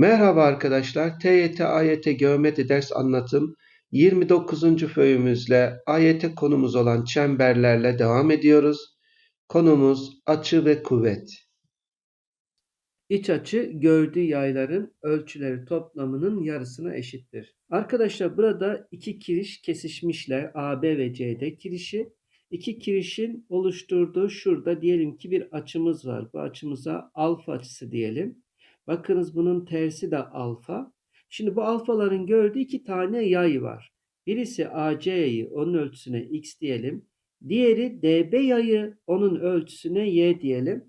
Merhaba arkadaşlar. TYT AYT Geometri Ders Anlatım 29. föyümüzle AYT konumuz olan çemberlerle devam ediyoruz. Konumuz açı ve kuvvet. İç açı gördüğü yayların ölçüleri toplamının yarısına eşittir. Arkadaşlar burada iki kiriş kesişmişler. AB ve CD kirişi. İki kirişin oluşturduğu şurada diyelim ki bir açımız var. Bu açımıza alfa açısı diyelim. Bakınız bunun tersi de alfa. Şimdi bu alfaların gördüğü iki tane yay var. Birisi AC yayı onun ölçüsüne x diyelim. Diğeri DB yayı onun ölçüsüne y diyelim.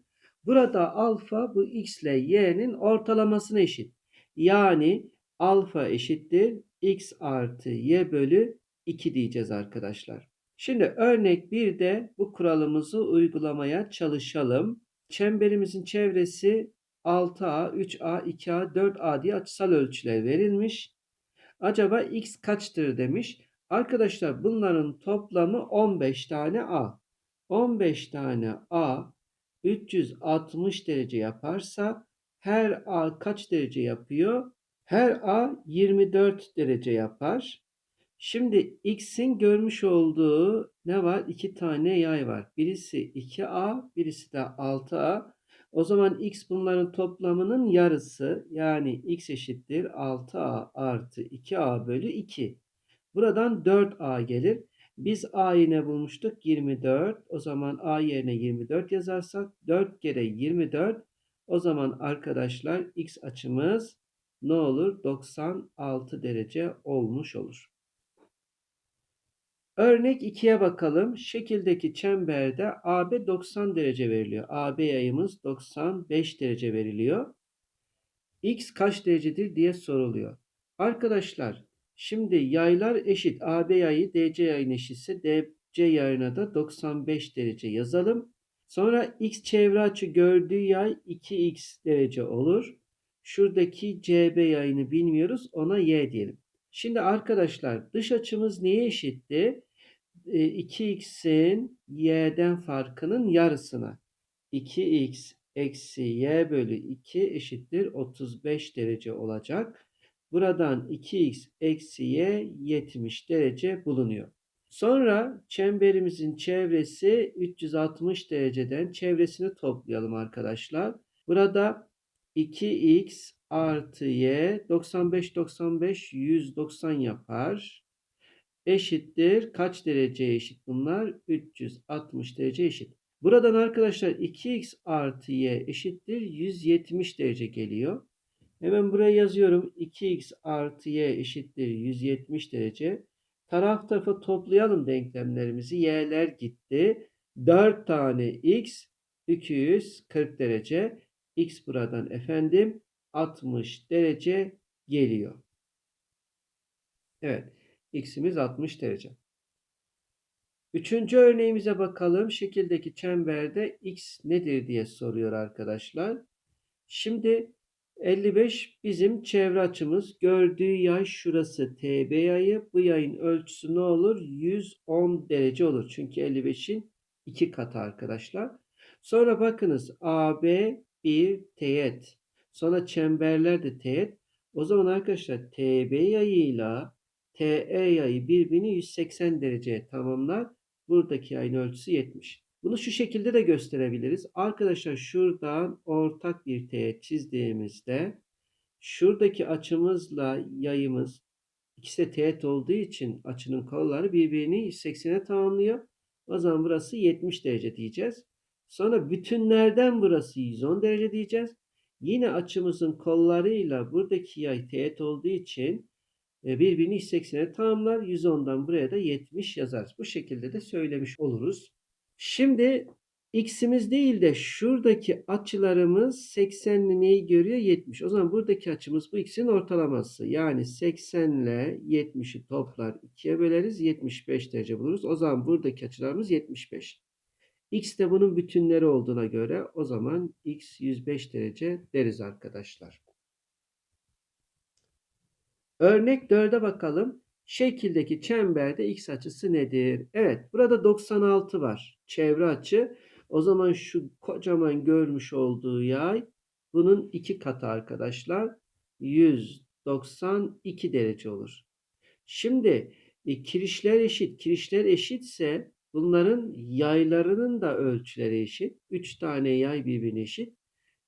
Burada alfa bu x ile y'nin ortalamasına eşit. Yani alfa eşittir x artı y bölü 2 diyeceğiz arkadaşlar. Şimdi örnek 1'de bu kuralımızı uygulamaya çalışalım. Çemberimizin çevresi 6A, 3A, 2A, 4A diye açısal ölçüler verilmiş. Acaba x kaçtır demiş. Arkadaşlar bunların toplamı 15 tane A. 15 tane A 360 derece yaparsa her A kaç derece yapıyor? Her A 24 derece yapar. Şimdi x'in görmüş olduğu ne var? İki tane yay var. Birisi 2A, birisi de 6A. O zaman x bunların toplamının yarısı yani x eşittir 6a artı 2a bölü 2. Buradan 4a gelir. Biz a'yı ne bulmuştuk? 24. O zaman a yerine 24 yazarsak 4 kere 24. O zaman arkadaşlar x açımız ne olur? 96 derece olmuş olur. Örnek 2'ye bakalım. Şekildeki çemberde AB 90 derece veriliyor. AB yayımız 95 derece veriliyor. X kaç derecedir diye soruluyor. Arkadaşlar şimdi yaylar eşit. AB yayı DC yayın eşitse DC yayına da 95 derece yazalım. Sonra x çevre açı gördüğü yay 2x derece olur. Şuradaki CB yayını bilmiyoruz. Ona y diyelim. Şimdi arkadaşlar dış açımız neye eşitti? 2x'in y'den farkının yarısına. 2x eksi y bölü 2 eşittir 35 derece olacak. Buradan 2x eksi y 70 derece bulunuyor. Sonra çemberimizin çevresi 360 dereceden çevresini toplayalım arkadaşlar. Burada 2x artı y 95 95 190 yapar. Eşittir. Kaç dereceye eşit bunlar? 360 derece eşit. Buradan arkadaşlar 2x artı y eşittir 170 derece geliyor. Hemen buraya yazıyorum. 2x artı y eşittir 170 derece. Taraf tarafa toplayalım denklemlerimizi. Y'ler gitti. 4 tane x 240 derece. X buradan efendim 60 derece geliyor. Evet. X'imiz 60 derece. Üçüncü örneğimize bakalım. Şekildeki çemberde x nedir diye soruyor arkadaşlar. Şimdi 55 bizim çevre açımız. Gördüğü yay şurası TB yayı. Bu yayın ölçüsü ne olur? 110 derece olur. Çünkü 55'in 2 katı arkadaşlar. Sonra bakınız AB bir teğet. Sonra çemberler de teğet. O zaman arkadaşlar TB yayıyla TE yayı birbirini 180 dereceye tamamlar. Buradaki yayın ölçüsü 70. Bunu şu şekilde de gösterebiliriz. Arkadaşlar şuradan ortak bir teğet çizdiğimizde şuradaki açımızla yayımız ikisi de teğet olduğu için açının kolları birbirini 180'e tamamlıyor. O zaman burası 70 derece diyeceğiz. Sonra bütünlerden burası 110 derece diyeceğiz. Yine açımızın kollarıyla buradaki yay teğet olduğu için e, birbirini 180'e tamamlar. 110'dan buraya da 70 yazarız. Bu şekilde de söylemiş oluruz. Şimdi x'imiz değil de şuradaki açılarımız 80 ile neyi görüyor? 70. O zaman buradaki açımız bu x'in ortalaması. Yani 80 ile 70'i toplar 2'ye böleriz. 75 derece buluruz. O zaman buradaki açılarımız 75. X de bunun bütünleri olduğuna göre o zaman x 105 derece deriz arkadaşlar. Örnek 4'e bakalım. Şekildeki çemberde x açısı nedir? Evet burada 96 var. Çevre açı. O zaman şu kocaman görmüş olduğu yay bunun iki katı arkadaşlar. 192 derece olur. Şimdi e, kirişler eşit. Kirişler eşitse bunların yaylarının da ölçüleri eşit. 3 tane yay birbirine eşit.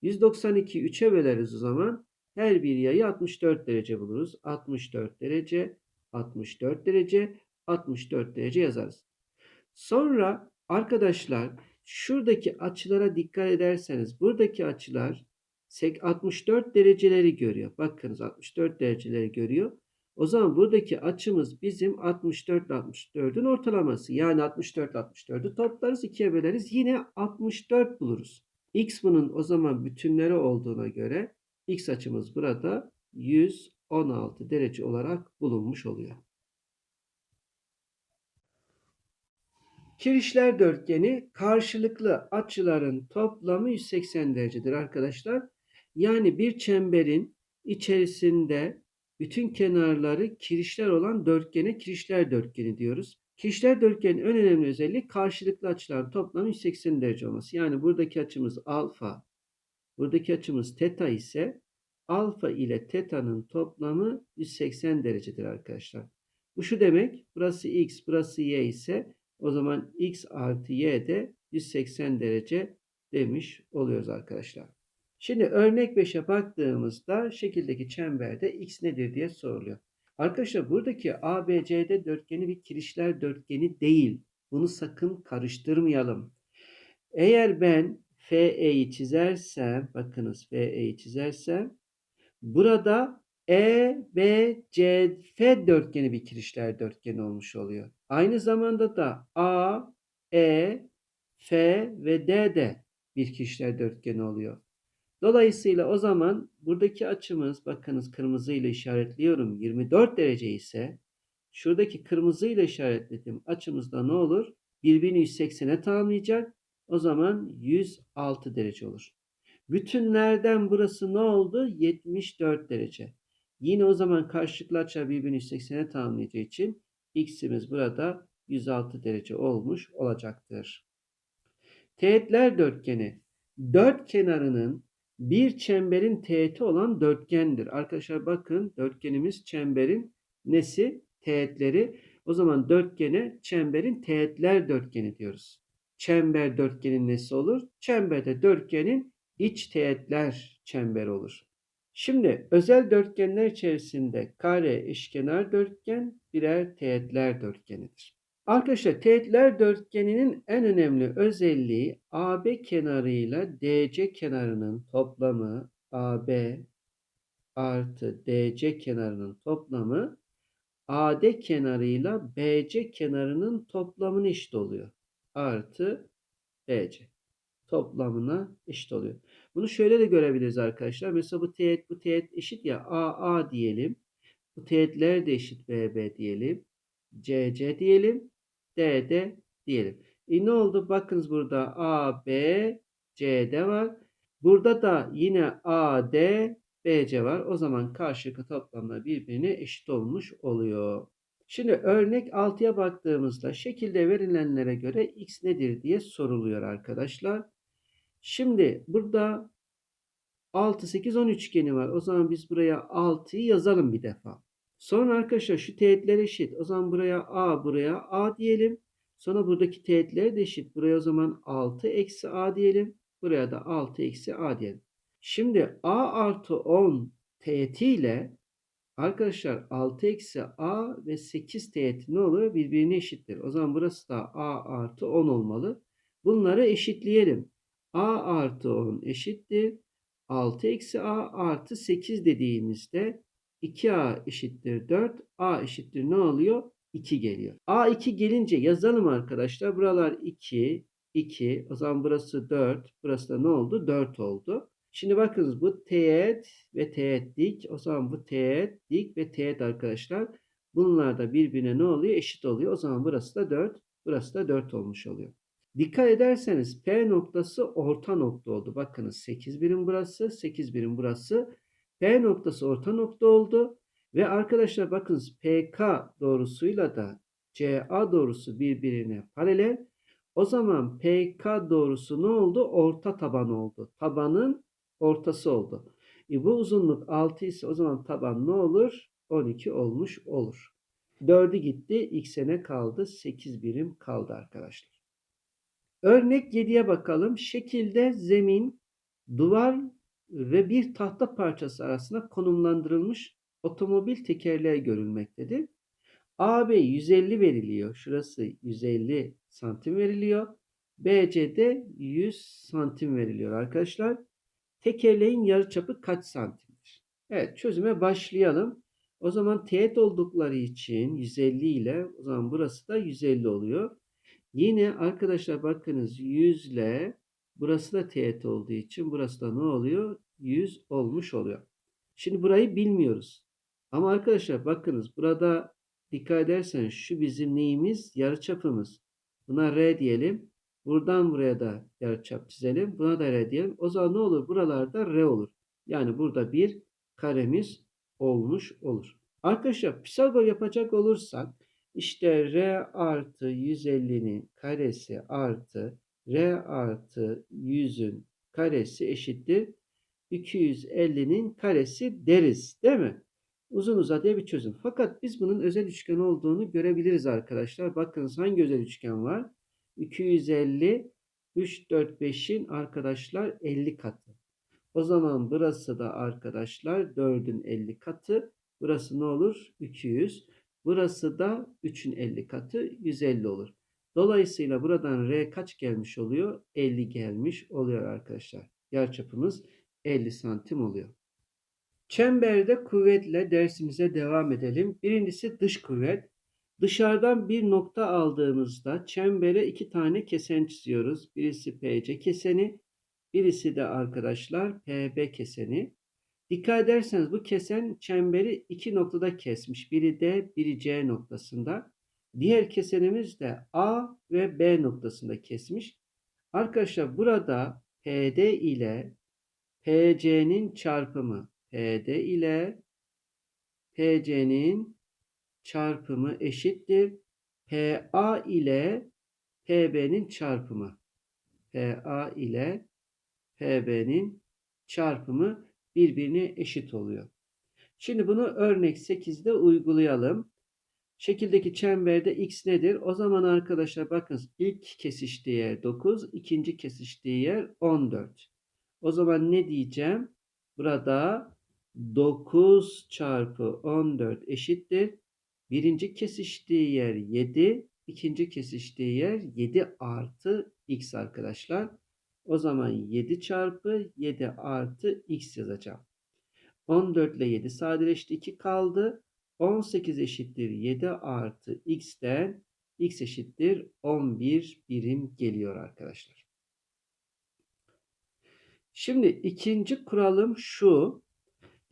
192'yi 3'e böleriz o zaman. Her bir yayı 64 derece buluruz. 64 derece, 64 derece, 64 derece yazarız. Sonra arkadaşlar şuradaki açılara dikkat ederseniz buradaki açılar 64 dereceleri görüyor. Bakınız 64 dereceleri görüyor. O zaman buradaki açımız bizim 64 64'ün ortalaması. Yani 64 64'ü toplarız 2'ye böleriz. Yine 64 buluruz. X bunun o zaman bütünleri olduğuna göre X açımız burada 116 derece olarak bulunmuş oluyor. Kirişler dörtgeni karşılıklı açıların toplamı 180 derecedir arkadaşlar. Yani bir çemberin içerisinde bütün kenarları kirişler olan dörtgene kirişler dörtgeni diyoruz. Kirişler dörtgenin en önemli özelliği karşılıklı açıların toplamı 180 derece olması. Yani buradaki açımız alfa, buradaki açımız teta ise alfa ile teta'nın toplamı 180 derecedir arkadaşlar. Bu şu demek, burası x, burası y ise o zaman x artı y de 180 derece demiş oluyoruz arkadaşlar. Şimdi örnek 5'e baktığımızda şekildeki çemberde x nedir diye soruluyor. Arkadaşlar buradaki ABCD dörtgeni bir kirişler dörtgeni değil. Bunu sakın karıştırmayalım. Eğer ben FE'yi çizersem, bakınız FE'yi çizersem, burada E, B, C, F dörtgeni bir kirişler dörtgeni olmuş oluyor. Aynı zamanda da A, E, F ve D de bir kirişler dörtgeni oluyor. Dolayısıyla o zaman buradaki açımız bakınız kırmızı ile işaretliyorum 24 derece ise şuradaki kırmızı ile işaretlediğim açımızda ne olur? Birbirini 180'e tamamlayacak. O zaman 106 derece olur. Bütünlerden burası ne oldu? 74 derece. Yine o zaman karşılıklı açılar birbirini 180'e tamamlayacağı için x'imiz burada 106 derece olmuş olacaktır. Teğetler dörtgeni dört kenarının bir çemberin teğeti olan dörtgendir. Arkadaşlar bakın dörtgenimiz çemberin nesi? Teğetleri. O zaman dörtgene çemberin teğetler dörtgeni diyoruz. Çember dörtgenin nesi olur? Çemberde dörtgenin iç teğetler çember olur. Şimdi özel dörtgenler içerisinde kare, eşkenar dörtgen birer teğetler dörtgenidir. Arkadaşlar teğetler dörtgeninin en önemli özelliği AB kenarıyla DC kenarının toplamı AB artı DC kenarının toplamı AD kenarıyla BC kenarının toplamına eşit oluyor. Artı BC toplamına eşit oluyor. Bunu şöyle de görebiliriz arkadaşlar. Mesela bu teğet bu teğet eşit ya AA diyelim. Bu teğetler de eşit BB diyelim. CC diyelim. DD diyelim. E ne oldu? Bakınız burada A, B, C'de var. Burada da yine A, D, BC var. O zaman karşılıklı toplamlar birbirine eşit olmuş oluyor. Şimdi örnek 6'ya baktığımızda şekilde verilenlere göre x nedir diye soruluyor arkadaşlar. Şimdi burada 6, 8, 10 üçgeni var. O zaman biz buraya 6'yı yazalım bir defa. Sonra arkadaşlar şu teğetler eşit. O zaman buraya A buraya A diyelim. Sonra buradaki teğetler de eşit. Buraya o zaman 6 eksi A diyelim. Buraya da 6 eksi A diyelim. Şimdi A artı 10 teğetiyle arkadaşlar 6 eksi A ve 8 teğeti ne olur? Birbirine eşittir. O zaman burası da A artı 10 olmalı. Bunları eşitleyelim. A artı 10 eşittir. 6 eksi A artı 8 dediğimizde 2A eşittir 4. A eşittir ne oluyor? 2 geliyor. A2 gelince yazalım arkadaşlar. Buralar 2, 2. O zaman burası 4. Burası da ne oldu? 4 oldu. Şimdi bakınız bu teğet ve teğet dik. O zaman bu teğet dik ve teğet arkadaşlar. Bunlar da birbirine ne oluyor? Eşit oluyor. O zaman burası da 4. Burası da 4 olmuş oluyor. Dikkat ederseniz P noktası orta nokta oldu. Bakınız 8 birim burası, 8 birim burası. P noktası orta nokta oldu. Ve arkadaşlar bakınız PK doğrusuyla da CA doğrusu birbirine paralel. O zaman PK doğrusu ne oldu? Orta taban oldu. Tabanın ortası oldu. E bu uzunluk 6 ise o zaman taban ne olur? 12 olmuş olur. 4'ü gitti. X'e kaldı? 8 birim kaldı arkadaşlar. Örnek 7'ye bakalım. Şekilde zemin, duvar ve bir tahta parçası arasında konumlandırılmış otomobil tekerleği görülmektedir. AB 150 veriliyor. Şurası 150 santim veriliyor. BC'de 100 santim veriliyor arkadaşlar. Tekerleğin yarıçapı kaç santimdir? Evet çözüme başlayalım. O zaman teğet oldukları için 150 ile o zaman burası da 150 oluyor. Yine arkadaşlar bakınız 100 ile burası da teğet olduğu için burası da ne oluyor? 100 olmuş oluyor. Şimdi burayı bilmiyoruz. Ama arkadaşlar bakınız burada dikkat ederseniz şu bizim neyimiz? Yarıçapımız. Buna R diyelim. Buradan buraya da yarıçap çizelim. Buna da R diyelim. O zaman ne olur? Buralarda R olur. Yani burada bir karemiz olmuş olur. Arkadaşlar Pisagor yapacak olursak işte R artı 150'nin karesi artı R artı 100'ün karesi eşittir 250'nin karesi deriz değil mi? Uzun uzadıya bir çözüm. Fakat biz bunun özel üçgen olduğunu görebiliriz arkadaşlar. Bakınız hangi özel üçgen var? 250, 3, 4, 5'in arkadaşlar 50 katı. O zaman burası da arkadaşlar 4'ün 50 katı. Burası ne olur? 200. Burası da 3'ün 50 katı 150 olur. Dolayısıyla buradan R kaç gelmiş oluyor? 50 gelmiş oluyor arkadaşlar. Yarçapımız 50 santim oluyor. Çemberde kuvvetle dersimize devam edelim. Birincisi dış kuvvet. Dışarıdan bir nokta aldığımızda çembere iki tane kesen çiziyoruz. Birisi PC keseni, birisi de arkadaşlar PB keseni. Dikkat ederseniz bu kesen çemberi iki noktada kesmiş. Biri D, biri C noktasında. Diğer kesenimiz de A ve B noktasında kesmiş. Arkadaşlar burada PD ile PC'nin çarpımı PD ile PC'nin çarpımı eşittir. PA ile PB'nin çarpımı. PA ile PB'nin çarpımı birbirine eşit oluyor. Şimdi bunu örnek 8'de uygulayalım. Şekildeki çemberde x nedir? O zaman arkadaşlar bakın ilk kesiştiği yer 9, ikinci kesiştiği yer 14. O zaman ne diyeceğim? Burada 9 çarpı 14 eşittir. Birinci kesiştiği yer 7, ikinci kesiştiği yer 7 artı x arkadaşlar. O zaman 7 çarpı 7 artı x yazacağım. 14 ile 7 sadeleşti 2 kaldı. 18 eşittir 7 artı x'ten x eşittir 11 birim geliyor arkadaşlar. Şimdi ikinci kuralım şu.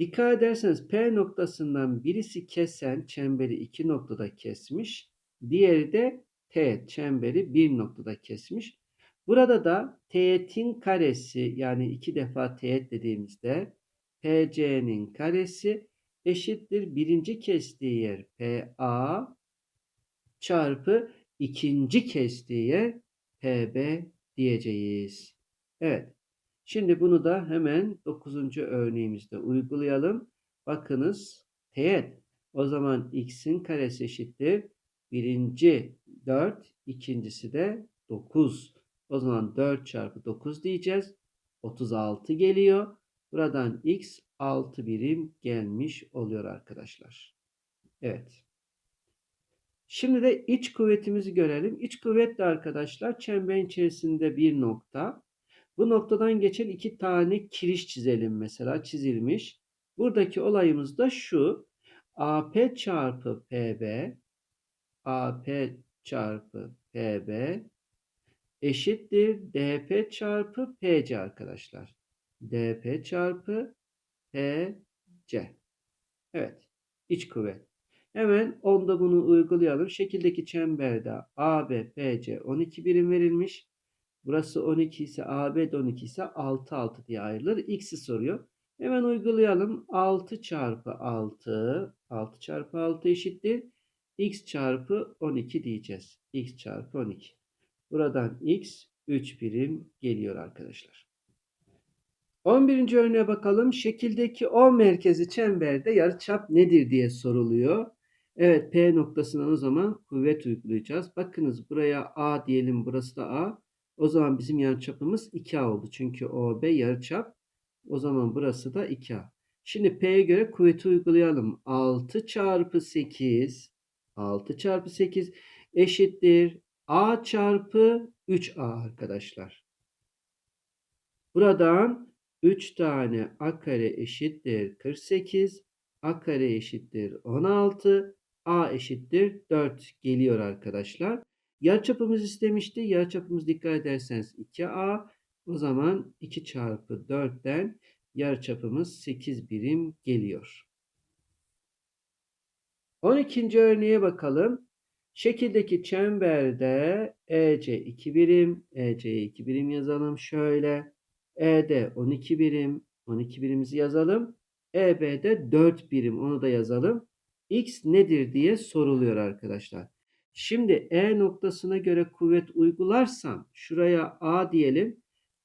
Dikkat ederseniz P noktasından birisi kesen çemberi iki noktada kesmiş. Diğeri de T çemberi bir noktada kesmiş. Burada da teğetin karesi yani iki defa teğet dediğimizde PC'nin karesi eşittir birinci kestiği yer PA çarpı ikinci kestiği yer PB diyeceğiz. Evet. Şimdi bunu da hemen 9. örneğimizde uygulayalım. Bakınız teğet. O zaman x'in karesi eşittir. Birinci 4, ikincisi de 9. O zaman 4 çarpı 9 diyeceğiz. 36 geliyor. Buradan x 6 birim gelmiş oluyor arkadaşlar. Evet. Şimdi de iç kuvvetimizi görelim. İç kuvvet de arkadaşlar çemberin içerisinde bir nokta. Bu noktadan geçen iki tane kiriş çizelim mesela çizilmiş. Buradaki olayımız da şu. AP çarpı PB AP çarpı PB eşittir DP çarpı PC arkadaşlar. DP çarpı PC. Evet. iç kuvvet. Hemen onda bunu uygulayalım. Şekildeki çemberde AB, PC 12 birim verilmiş. Burası 12 ise AB de 12 ise 6 6 diye ayrılır. X'i soruyor. Hemen uygulayalım. 6 çarpı 6 6 çarpı 6 eşittir. X çarpı 12 diyeceğiz. X çarpı 12. Buradan X 3 birim geliyor arkadaşlar. 11. örneğe bakalım. Şekildeki O merkezi çemberde yarıçap nedir diye soruluyor. Evet P noktasından o zaman kuvvet uygulayacağız. Bakınız buraya A diyelim burası da A. O zaman bizim yarıçapımız 2A oldu. Çünkü OB yarıçap. O zaman burası da 2A. Şimdi P'ye göre kuvveti uygulayalım. 6 çarpı 8 6 çarpı 8 eşittir A çarpı 3A arkadaşlar. Buradan 3 tane A kare eşittir 48. A kare eşittir 16. A eşittir 4 geliyor arkadaşlar. Yarıçapımız istemişti. Yarıçapımız dikkat ederseniz 2A. O zaman 2 çarpı 4'ten yarıçapımız 8 birim geliyor. 12. örneğe bakalım. Şekildeki çemberde EC 2 birim, EC'ye 2 birim yazalım şöyle. ED 12 birim, 12 birimizi yazalım. EB'de 4 birim, onu da yazalım. X nedir diye soruluyor arkadaşlar. Şimdi E noktasına göre kuvvet uygularsam şuraya A diyelim.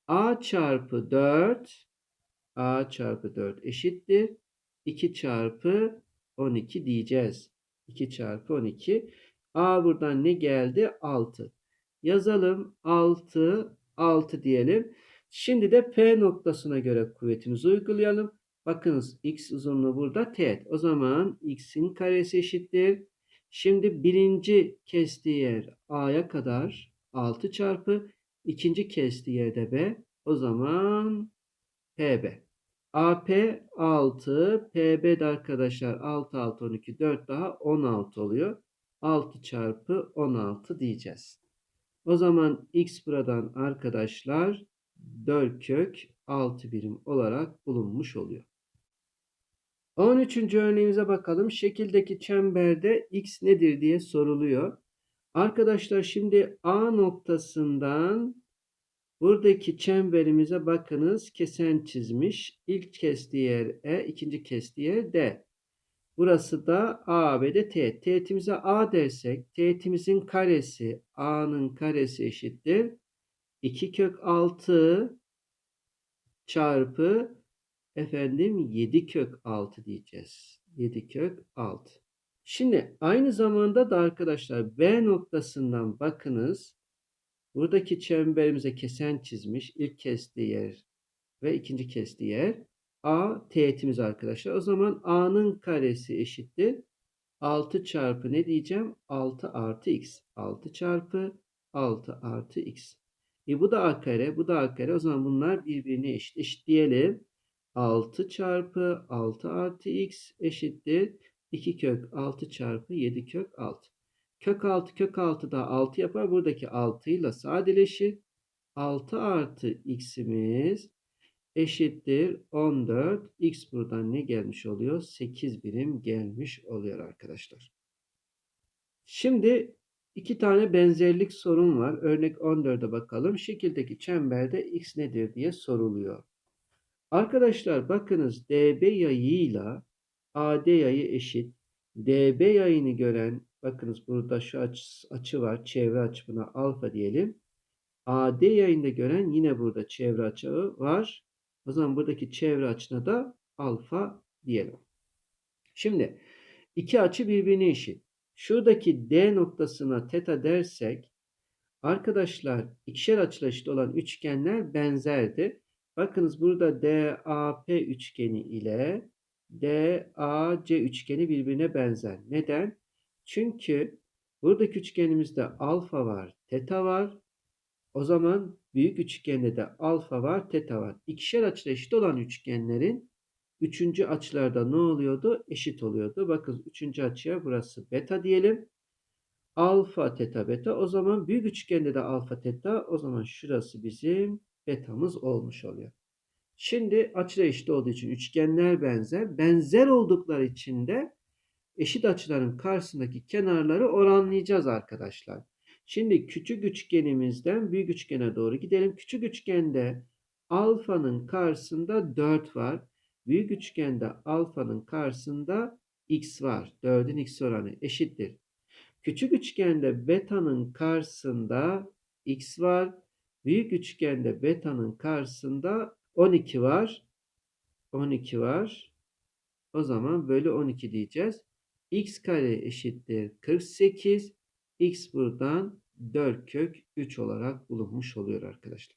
A çarpı 4 A çarpı 4 eşittir. 2 çarpı 12 diyeceğiz. 2 çarpı 12. A buradan ne geldi? 6. Yazalım. 6, 6 diyelim. Şimdi de P noktasına göre kuvvetimizi uygulayalım. Bakınız x uzunluğu burada teğet. O zaman x'in karesi eşittir. Şimdi birinci kestiği yer A'ya kadar 6 çarpı ikinci kestiği yerde B. O zaman PB. AP 6, PB de arkadaşlar 6, 6, 12, 4 daha 16 oluyor. 6 çarpı 16 diyeceğiz. O zaman x buradan arkadaşlar 4 kök 6 birim olarak bulunmuş oluyor. 13. örneğimize bakalım. Şekildeki çemberde x nedir diye soruluyor. Arkadaşlar şimdi A noktasından buradaki çemberimize bakınız. Kesen çizmiş. İlk kestiği yer E, ikinci kestiği yer D. Burası da A ve de teğet. Teğetimize A dersek teğetimizin karesi A'nın karesi eşittir. 2 kök 6 çarpı efendim 7 kök 6 diyeceğiz. 7 kök 6. Şimdi aynı zamanda da arkadaşlar B noktasından bakınız. Buradaki çemberimize kesen çizmiş. İlk kestiği yer ve ikinci kestiği yer. A teğetimiz arkadaşlar. O zaman A'nın karesi eşittir. 6 çarpı ne diyeceğim? 6 artı x. 6 çarpı 6 artı x. E bu da a kare, bu da a kare. O zaman bunlar birbirine eşit. Eşitleyelim. 6 çarpı 6 artı x eşittir. 2 kök 6 çarpı 7 kök 6. Kök 6 kök 6 da 6 yapar. Buradaki 6 ile sadeleşir. 6 artı x'imiz eşittir 14. X buradan ne gelmiş oluyor? 8 birim gelmiş oluyor arkadaşlar. Şimdi iki tane benzerlik sorun var. Örnek 14'e bakalım. Şekildeki çemberde x nedir diye soruluyor. Arkadaşlar bakınız DB yayıyla AD yayı eşit. DB yayını gören bakınız burada şu açı, açı var. Çevre açı buna alfa diyelim. AD yayında gören yine burada çevre açı var. O zaman buradaki çevre açına da alfa diyelim. Şimdi iki açı birbirine eşit. Şuradaki D noktasına teta dersek arkadaşlar ikişer açılı eşit olan üçgenler benzerdir. Bakınız burada DAP üçgeni ile DAC üçgeni birbirine benzer. Neden? Çünkü buradaki üçgenimizde alfa var, teta var. O zaman büyük üçgende de alfa var, teta var. İkişer açılı eşit olan üçgenlerin üçüncü açılarda ne oluyordu? Eşit oluyordu. Bakın üçüncü açıya burası beta diyelim. Alfa, teta, beta. O zaman büyük üçgende de alfa, teta. O zaman şurası bizim betamız olmuş oluyor. Şimdi açılar eşit olduğu için üçgenler benzer. Benzer oldukları için de eşit açıların karşısındaki kenarları oranlayacağız arkadaşlar. Şimdi küçük üçgenimizden büyük üçgene doğru gidelim. Küçük üçgende alfanın karşısında 4 var. Büyük üçgende alfanın karşısında x var. 4'ün x oranı eşittir. Küçük üçgende beta'nın karşısında x var. Büyük üçgende beta'nın karşısında 12 var. 12 var. O zaman bölü 12 diyeceğiz. x kare eşittir 48. x buradan 4 kök 3 olarak bulunmuş oluyor arkadaşlar.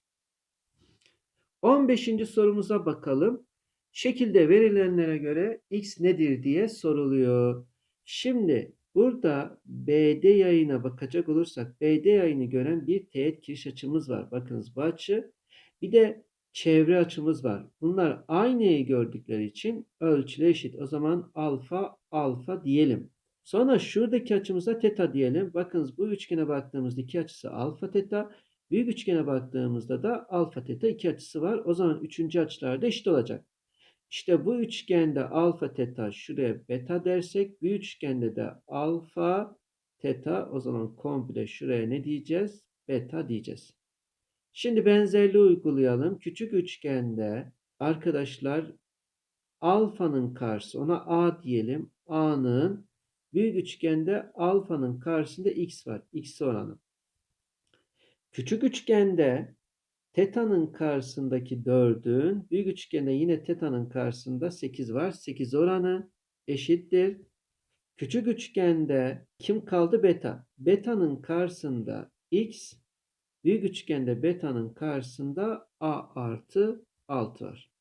15. sorumuza bakalım. Şekilde verilenlere göre x nedir diye soruluyor. Şimdi burada BD yayına bakacak olursak BD yayını gören bir teğet kiriş açımız var. Bakınız bu açı. Bir de çevre açımız var. Bunlar aynıyı gördükleri için ölçüle eşit. O zaman alfa alfa diyelim. Sonra şuradaki açımıza teta diyelim. Bakınız bu üçgene baktığımızda iki açısı alfa teta. Büyük üçgene baktığımızda da alfa teta iki açısı var. O zaman üçüncü açılar da eşit olacak. İşte bu üçgende alfa teta şuraya beta dersek bir üçgende de alfa teta o zaman komple şuraya ne diyeceğiz? Beta diyeceğiz. Şimdi benzerliği uygulayalım. Küçük üçgende arkadaşlar alfanın karşısı ona a diyelim. a'nın büyük üçgende alfanın karşısında x var. x oranı. Küçük üçgende teta'nın karşısındaki 4'ün büyük üçgende yine teta'nın karşısında 8 var. 8 oranı eşittir. Küçük üçgende kim kaldı? Beta. Beta'nın karşısında x, büyük üçgende beta'nın karşısında a artı 6 var.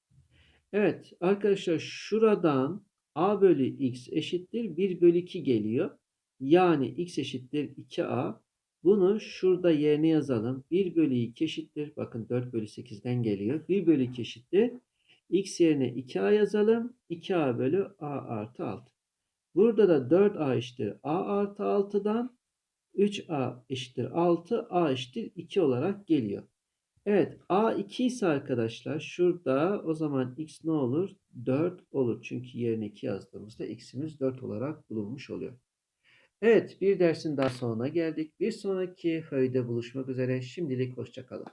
Evet arkadaşlar şuradan a bölü x eşittir 1 bölü 2 geliyor. Yani x eşittir 2a. Bunu şurada yerine yazalım. 1 bölü 2 eşittir. Bakın 4 bölü 8'den geliyor. 1 bölü 2 eşittir. X yerine 2A yazalım. 2A bölü A artı 6. Burada da 4A eşittir A artı 6'dan 3A eşittir 6. A eşittir 2 olarak geliyor. Evet A 2 ise arkadaşlar şurada o zaman X ne olur? 4 olur. Çünkü yerine 2 yazdığımızda X'imiz 4 olarak bulunmuş oluyor. Evet, bir dersin daha sonuna geldik. Bir sonraki föyde buluşmak üzere. Şimdilik hoşçakalın.